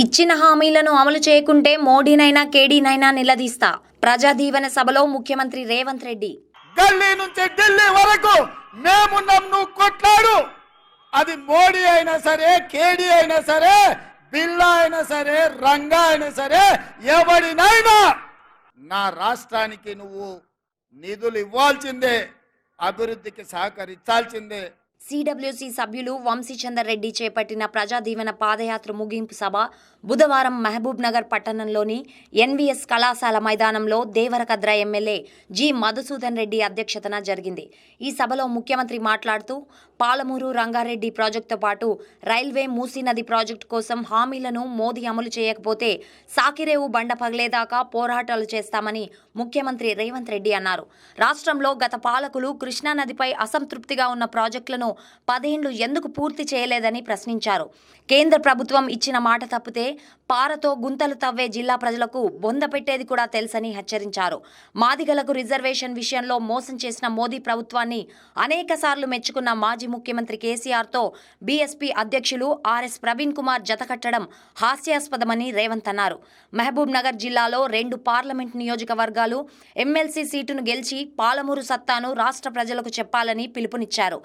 ఇచ్చిన హామీలను అమలు చేయకుంటే మోడీనైనా కేడీనైనా నిలదీస్తా. ప్రజా దీవెన సభలో ముఖ్యమంత్రి రేవంత్ రెడ్డి. గల్లీ నుంచి ఢిల్లీ వరకు మేమున్నాం నువ్వు కొట్లాడు. అది మోడీ అయినా సరే కేడీ అయినా సరే బిల్లా అయినా సరే రంగా అయినా సరే ఎవడినైనా నా రాష్ట్రానికి నువ్వు నిధులు ఇవ్వాల్సిందే అభివృద్ధికి సహకరించాల్సిందే. సిడబ్ల్యూసి సభ్యులు వంశీచందర్ రెడ్డి చేపట్టిన ప్రజా దీవెన పాదయాత్ర ముగింపు సభ బుధవారం మహబూబ్ నగర్ పట్టణంలోని ఎన్వీఎస్ కళాశాల మైదానంలో దేవరకద్ర ఎమ్మెల్యే జి మధుసూదన్ రెడ్డి అధ్యక్షతన జరిగింది. ఈ సభలో ముఖ్యమంత్రి మాట్లాడుతూ పాలమూరు రంగారెడ్డి ప్రాజెక్టుతో పాటు రైల్వే మూసీ నది ప్రాజెక్టు కోసం హామీలను మోదీ అమలు చేయకపోతే సాకిరేవు బండ పగిలేదాకా పోరాటాలు చేస్తామని ముఖ్యమంత్రి రేవంత్ రెడ్డి అన్నారు. రాష్ట్రంలో గత పాలకులు కృష్ణానదిపై అసంతృప్తిగా ఉన్న ప్రాజెక్టులను పదేండ్లు ఎందుకు పూర్తి చేయలేదని ప్రశ్నించారు. కేంద్ర ప్రభుత్వం ఇచ్చిన మాట తప్పితే పారతో గుంతలు తవ్వే జిల్లా ప్రజలకు బొంద పెట్టేది కూడా తెలుసని హెచ్చరించారు. మాదిగలకు రిజర్వేషన్ విషయంలో మోసం చేసిన మోదీ ప్రభుత్వాన్ని అనేక సార్లు మెచ్చుకున్న మాజీ ముఖ్యమంత్రి కేసీఆర్తో బీఎస్పీ అధ్యక్షులు ఆర్ఎస్ ప్రవీణ్ కుమార్ జతకట్టడం హాస్యాస్పదమని రేవంత్ అన్నారు. మహబూబ్ నగర్ జిల్లాలో రెండు పార్లమెంట్ నియోజకవర్గాలు ఎమ్మెల్సీ సీటును గెలిచి పాలమూరు సత్తాను రాష్ట్ర ప్రజలకు చెప్పాలని పిలుపునిచ్చారు.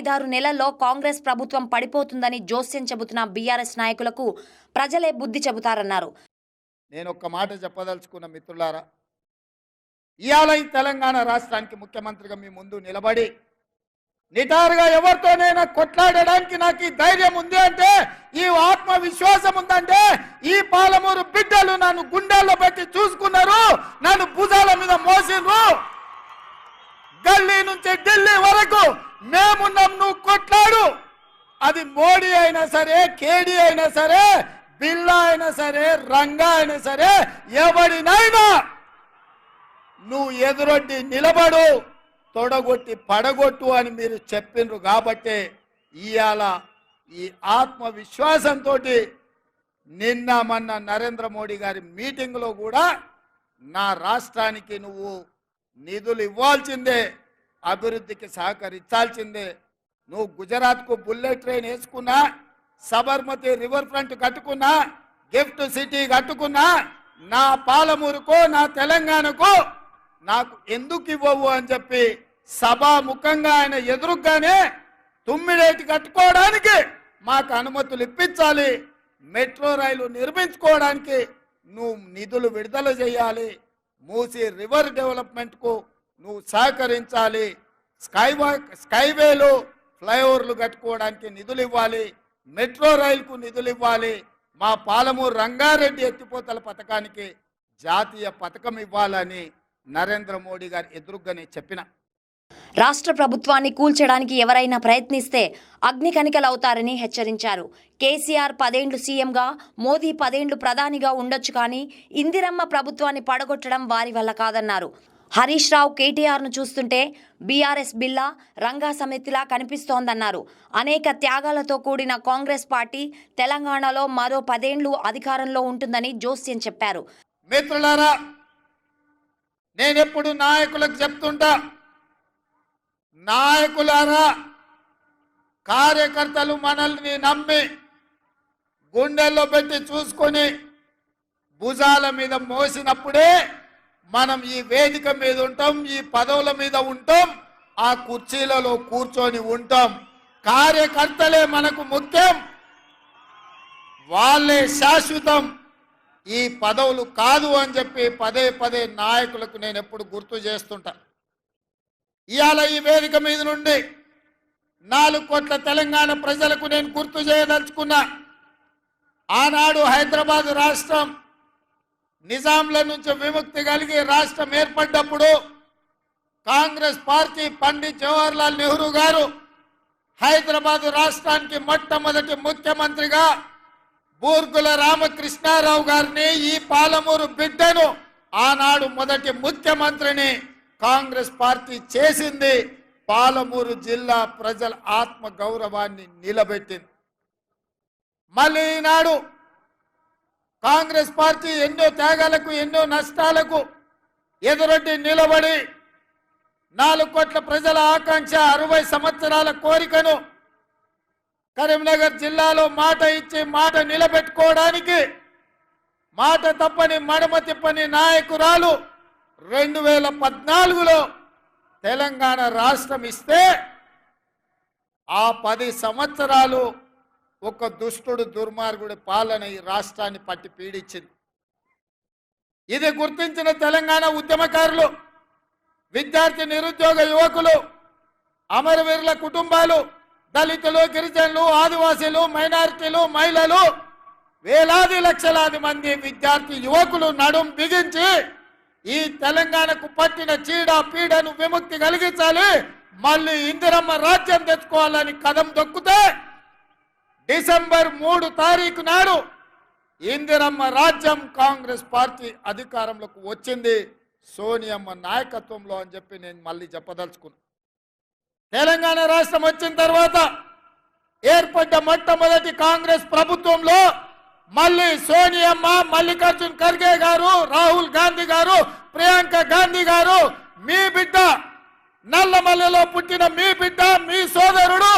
ఐదారు నెలల్లో కాంగ్రెస్ ప్రభుత్వం పడిపోతుందని జోస్యం చెబుతున్న బీఆర్ఎస్ నాయకులకు ప్రజలే బుద్ధి చెబుతారన్నారు. నేను ఒక్క మాట చెప్పదలుచుకున్న మిత్రులారా ఇవాళ ఈ తెలంగాణ రాష్ట్రానికి ముఖ్యమంత్రిగా మీ ముందు నిలబడి నిటారుగా ఎవరితోనైనా కొట్లాడడానికి నాకు ఈ ధైర్యం ఉంది అంటే ఈ ఆత్మవిశ్వాసం ఉందంటే ఈ పాలమూరు బిడ్డలు నన్ను గుండెల్లో పెట్టి చూసుకున్నారు నన్ను భుజాల మీద మోసిండ్రు. గల్లీ నుంచి ఢిల్లీ వరకు మేమున్నాం నువ్వు కొట్లాడు. అది మోడీ అయినా సరే కేడీ అయినా సరే బిల్లా అయినా సరే రంగా అయినా సరే ఎవడినైనా నువ్వు ఎదురొడ్డి నిలబడు తొడగొట్టి పడగొట్టు అని మీరు చెప్పిండ్రు కాబట్టి ఇవాళ ఈ ఆత్మవిశ్వాసంతో నిన్న మొన్న నరేంద్ర మోడీ గారి మీటింగ్లో కూడా నా రాష్ట్రానికి నువ్వు నిధులు ఇవ్వాల్సిందే. అభివృద్ధికి సహకరించాల్సిందే. నువ్వు గుజరాత్కు బుల్లెట్ ట్రైన్ వేసుకున్నా సబర్మతి రివర్ ఫ్రంట్ కట్టుకున్నా గిఫ్ట్ సిటీ కట్టుకున్నా నా పాలమూరుకో నా తెలంగాణకు నాకు ఎందుకు ఇవ్వవు అని చెప్పి సభాముఖంగా ఆయన ఎదురుగానే తుమ్మిడేటి కట్టుకోవడానికి మాకు అనుమతులు ఇప్పించాలి. మెట్రో రైలు నిర్మించుకోవడానికి నువ్వు నిధులు విడుదల చేయాలి. మూసి రివర్ డెవలప్మెంట్కు నువ్వు సహకరించాలి. స్కై స్కైవేలు ఫ్లైఓవర్లు కట్టుకోవడానికి నిధులు ఇవ్వాలి మెట్రో రైలుకు నిధులు ఇవ్వాలి మా పాలమూరు రంగారెడ్డి ఎత్తిపోతల పథకానికి జాతీయ పథకం ఇవ్వాలని నరేంద్ర మోడీ గారు ఎదురుగానే చెప్పిన. రాష్ట్ర ప్రభుత్వాన్ని కూల్చడానికి ఎవరైనా ప్రయత్నిస్తే అగ్ని కణికలవుతారని హెచ్చరించారు. కేసీఆర్ పదేండ్లు సీఎంగా మోదీ పదేండ్లు ప్రధానిగా ఉండొచ్చు కానీ ఇందిరమ్మ ప్రభుత్వాన్ని పడగొట్టడం వారి వల్ల కాదన్నారు. హరీష్ రావు కేటీఆర్ను చూస్తుంటే బీఆర్ఎస్ బిల్లా రంగా సమితిలా కనిపిస్తోందన్నారు. అనేక త్యాగాలతో కూడిన కాంగ్రెస్ పార్టీ తెలంగాణలో మరో పదేండ్లు అధికారంలో ఉంటుందని జోస్యం చెప్పారు. మిత్రులారా నేనెప్పుడు నాయకులకు చెప్తుంటా నాయకులారా కార్యకర్తలు మనల్ని నమ్మి గుండెల్లో పెట్టి చూసుకొని భుజాల మీద మోసినప్పుడే మనం ఈ వేదిక మీద ఉంటాం ఈ పదవుల మీద ఉంటాం ఆ కుర్చీలలో కూర్చొని ఉంటాం. కార్యకర్తలే మనకు ముఖ్యం. వాళ్ళే శాశ్వతం. ఈ పదవులు కాదు అని చెప్పి పదే పదే నాయకులకు నేను ఎప్పుడు గుర్తు చేస్తుంటా. ఇవాళ ఈ వేదిక మీద నుండి నాలుగు కోట్ల తెలంగాణ ప్రజలకు నేను గుర్తు చేయదలుచుకున్నా. ఆనాడు హైదరాబాద్ రాష్ట్రం నిజాంల నుంచి విముక్తి కలిగి రాష్ట్రం ఏర్పడ్డప్పుడు కాంగ్రెస్ పార్టీ పండిత్ జవహర్లాల్ నెహ్రూ గారు హైదరాబాద్ రాష్ట్రానికి మొట్టమొదటి ముఖ్యమంత్రిగా బూర్గుల రామకృష్ణారావు గారిని ఈ పాలమూరు బిడ్డను ఆనాడు మొదటి ముఖ్యమంత్రిని కాంగ్రెస్ పార్టీ చేసింది. పాలమూరు జిల్లా ప్రజల ఆత్మ గౌరవాన్ని నిలబెట్టింది. మళ్ళీ ఈనాడు కాంగ్రెస్ పార్టీ ఎన్నో త్యాగాలకు ఎన్నో నష్టాలకు ఎదురొడ్డి నిలబడి నాలుగు కోట్ల ప్రజల ఆకాంక్ష అరవై సంవత్సరాల కోరికను కరీంనగర్ జిల్లాలో మాట ఇచ్చి మాట నిలబెట్టుకోవడానికి మాట తప్పని మడమ తిప్పని నాయకురాలు రెండు వేల పద్నాలుగులో తెలంగాణ రాష్ట్రం ఇస్తే ఆ పది సంవత్సరాలు ఒక దుష్టుడు దుర్మార్గుడి పాలన ఈ రాష్ట్రాన్ని పట్టి పీడించింది. ఇది గుర్తించిన తెలంగాణ ఉద్యమకారులు విద్యార్థి నిరుద్యోగ యువకులు అమరవీరుల కుటుంబాలు దళితులు గిరిజనులు ఆదివాసీలు మైనారిటీలు మహిళలు వేలాది లక్షలాది మంది విద్యార్థి యువకులు నడుం బిగించి ఈ తెలంగాణకు పట్టిన చీడ పీడను విముక్తి కలిగించాలి. మళ్ళీ ఇందిరమ్మ రాజ్యం తెచ్చుకోవాలని కదం దొక్కుతే డిసెంబర్ మూడు తారీఖు నాడు ఇందిరమ్మ రాజ్యం కాంగ్రెస్ పార్టీ అధికారంలోకి వచ్చింది. సోనియమ్మ నాయకత్వంలో అని చెప్పి నేను మళ్ళీ చెప్పదలుచుకున్నా. తెలంగాణ రాష్ట్రం వచ్చిన తర్వాత ఏర్పడ్డ మొట్టమొదటి కాంగ్రెస్ ప్రభుత్వంలో మళ్ళీ సోనియమ్మ మల్లికార్జున్ ఖర్గే గారు రాహుల్ గాంధీ గారు ప్రియాంక గాంధీ గారు మీ బిడ్డ నల్లమల్లెలో పుట్టిన మీ బిడ్డ మీ సోదరుడు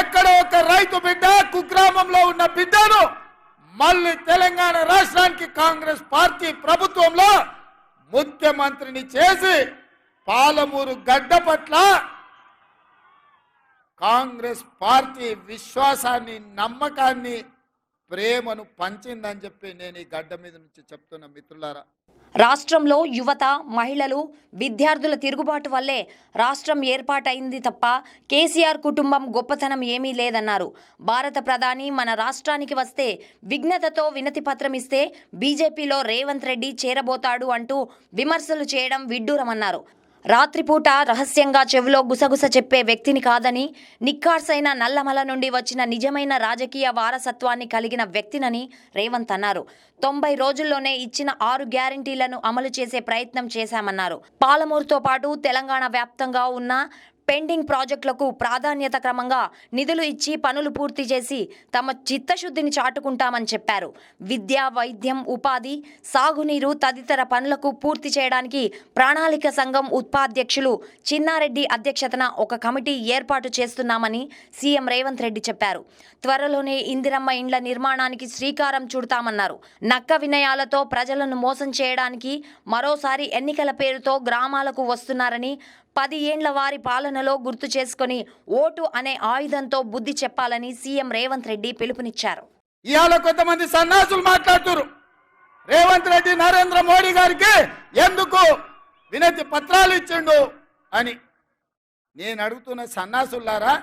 ఎక్కడ ఒక రైతు బిడ్డ కుగ్రామంలో ఉన్న బిడ్డను మళ్ళీ తెలంగాణ రాష్ట్రానికి కాంగ్రెస్ పార్టీ ప్రభుత్వంలో ముఖ్యమంత్రిని చేసి పాలమూరు గడ్డ పట్ల కాంగ్రెస్ పార్టీ విశ్వాసాన్ని నమ్మకాన్ని ప్రేమను పంచిందని చెప్పి నేను ఈ గడ్డ మీద నుంచి చెప్తున్న మిత్రులారా. రాష్ట్రంలో యువత మహిళలు విద్యార్థుల తిరుగుబాటు వల్లే రాష్ట్రం ఏర్పాటైంది తప్ప కేసీఆర్ కుటుంబం గొప్పతనం ఏమీ లేదన్నారు. భారత ప్రధాని మన రాష్ట్రానికి వస్తే విఘ్నతతో వినతి పత్రం ఇస్తే బీజేపీలో రేవంత్ రెడ్డి చేరబోతాడు అంటూ విమర్శలు చేయడం విడ్డూరమన్నారు. రాత్రిపూట రహస్యంగా చెవిలో గుసగుస చెప్పే వ్యక్తిని కాదని నిక్కార్సైన నల్లమల నుండి వచ్చిన నిజమైన రాజకీయ వారసత్వాన్ని కలిగిన వ్యక్తినని రేవంత్ అన్నారు. తొంభై రోజుల్లోనే ఇచ్చిన ఆరు గ్యారంటీలను అమలు చేసే ప్రయత్నం చేశామన్నారు. పాలమూరుతో పాటు తెలంగాణ వ్యాప్తంగా ఉన్న పెండింగ్ ప్రాజెక్టులకు ప్రాధాన్యత క్రమంగా నిధులు ఇచ్చి పనులు పూర్తి చేసి తమ చిత్తశుద్ధిని చాటుకుంటామని చెప్పారు. విద్య వైద్యం ఉపాధి సాగునీరు తదితర పనులకు పూర్తి చేయడానికి ప్రణాళిక సంఘం ఉపాధ్యక్షులు చిన్నారెడ్డి అధ్యక్షతన ఒక కమిటీ ఏర్పాటు చేస్తున్నామని సీఎం రేవంత్ రెడ్డి చెప్పారు. త్వరలోనే ఇందిరమ్మ ఇండ్ల నిర్మాణానికి శ్రీకారం చుడతామన్నారు. నక్క వినయాలతో ప్రజలను మోసం చేయడానికి మరోసారి ఎన్నికల పేరుతో గ్రామాలకు వస్తున్నారని పది ఏండ్ల వారి పాలనలో గుర్తు చేసుకొని ఓటు అనే ఆయుధంతో బుద్ధి చెప్పాలని సీఎం రేవంత్ రెడ్డి పిలుపునిచ్చారు. ఇవాళ కొంతమంది సన్నాసులు మాట్లాడుతున్నారు రేవంత్ రెడ్డి నరేంద్ర మోడీ గారికి ఎందుకు వినతి పత్రాలు ఇచ్చిండు అని. నేను అడుగుతున్న సన్నాసులారా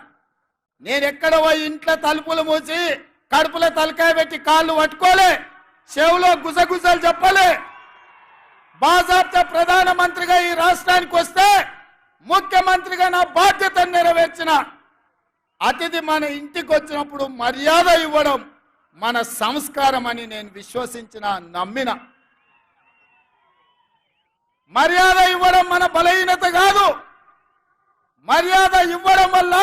నేను ఎక్కడ పోయి ఇంట్లో తలుపులు మూసి కడుపులో తలకాయ పెట్టి కాళ్ళు పట్టుకోలే చెవులో గుసగుసలు చెప్పలే? బాజాబ్తా ప్రధానమంత్రిగా ఈ రాష్ట్రానికి వస్తే ముఖ్యమంత్రిగా నా బాధ్యతను నెరవేర్చిన అతిథి మన ఇంటికి వచ్చినప్పుడు మర్యాద ఇవ్వడం మన సంస్కారం అని నేను విశ్వసించిన నమ్మిన. మర్యాద ఇవ్వడం మన బలహీనత కాదు. మర్యాద ఇవ్వడం వల్ల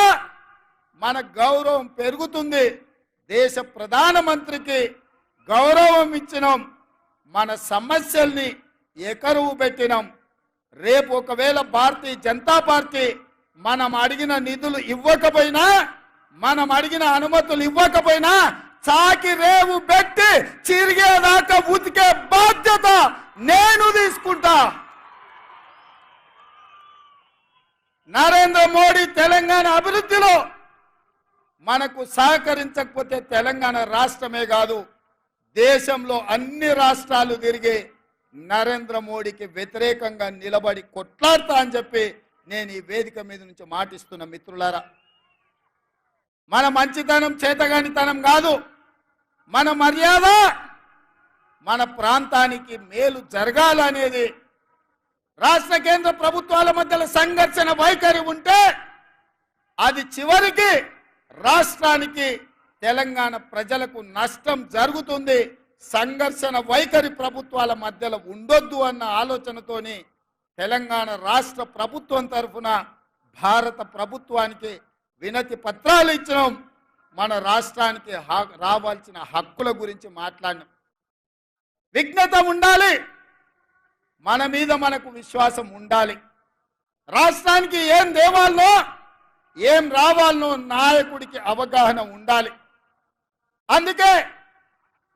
మన గౌరవం పెరుగుతుంది. దేశ ప్రధానమంత్రికి గౌరవం ఇచ్చినాం. మన సమస్యల్ని ఎకరువు పెట్టినాం. రేపు ఒకవేళ భారతీయ జనతా పార్టీ మనం అడిగిన నిధులు ఇవ్వకపోయినా మనం అడిగిన అనుమతులు ఇవ్వకపోయినా చాకి రేవు పెట్టి చిరిగేదాకా ఉతికే బాధ్యత నేను తీసుకుంటా. నరేంద్ర మోడీ తెలంగాణ అభివృద్ధిలో మనకు సహకరించకపోతే తెలంగాణ రాష్ట్రమే కాదు దేశంలో అన్ని రాష్ట్రాలు తిరిగే నరేంద్ర మోడీకి వ్యతిరేకంగా నిలబడి కొట్లాడతా అని చెప్పి నేను ఈ వేదిక మీద నుంచి మాటిస్తున్న మిత్రులారా. మన మంచితనం చేతగానితనం కాదు. మన మర్యాద మన ప్రాంతానికి మేలు జరగాలనేది. రాష్ట్ర కేంద్ర ప్రభుత్వాల మధ్యలో సంఘర్షణ వైఖరి ఉంటే అది చివరికి రాష్ట్రానికి తెలంగాణ ప్రజలకు నష్టం జరుగుతుంది. సంఘర్షణ వైఖరి ప్రభుత్వాల మధ్యలో ఉండొద్దు అన్న ఆలోచనతోని తెలంగాణ రాష్ట్ర ప్రభుత్వం తరఫున భారత ప్రభుత్వానికి వినతి పత్రాలు ఇచ్చినాం. మన రాష్ట్రానికి రావాల్సిన హక్కుల గురించి మాట్లాడినాం. విఘ్నత ఉండాలి. మన మీద మనకు విశ్వాసం ఉండాలి. రాష్ట్రానికి ఏం దేవాలనో ఏం రావాలనో నాయకుడికి అవగాహన ఉండాలి. అందుకే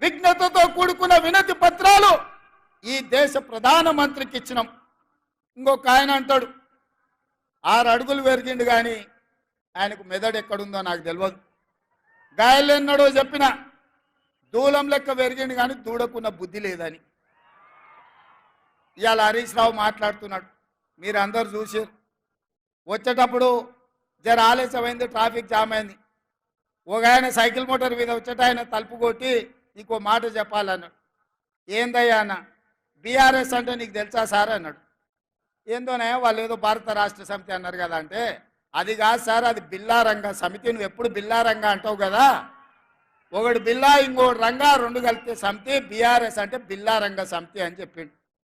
విఘ్నతతో కూడుకున్న వినతి పత్రాలు ఈ దేశ ప్రధానమంత్రికి ఇచ్చినాం. ఇంకొక ఆయన అంటాడు ఆరు అడుగులు పెరిగిండు కానీ ఆయనకు మెదడు ఎక్కడుందో నాకు తెలియదు గాయలు ఎన్నడో చెప్పిన దూలం లెక్క పెరిగిండు కానీ దూడకున్న బుద్ధి లేదని. ఇవాళ హరీష్ రావు మాట్లాడుతున్నాడు మీరు అందరు చూసారు వచ్చేటప్పుడు జర ఆలస్యమైంది ట్రాఫిక్ జామ్ అయింది. ఒక ఆయన సైకిల్ మోటార్ మీద వచ్చేట ఆయన తలుపు కొట్టి ఇంకో మాట చెప్పాలన్నాడు. ఏందయ్యా అన్న? బీఆర్ఎస్ అంటే నీకు తెలుసా సార్? అన్నాడు. ఏందోనే? వాళ్ళు ఏదో భారత రాష్ట్ర సమితి అన్నారు కదా అంటే అది కాదు సార్ అది బిల్లారంగ సమితి. నువ్వు ఎప్పుడు బిల్లా రంగ అంటావు కదా? ఒకటి బిల్లా ఇంకోటి రంగా రెండు కలిపితే సమితి. బీఆర్ఎస్ అంటే బిల్లా రంగ సమితి అని చెప్పిండు.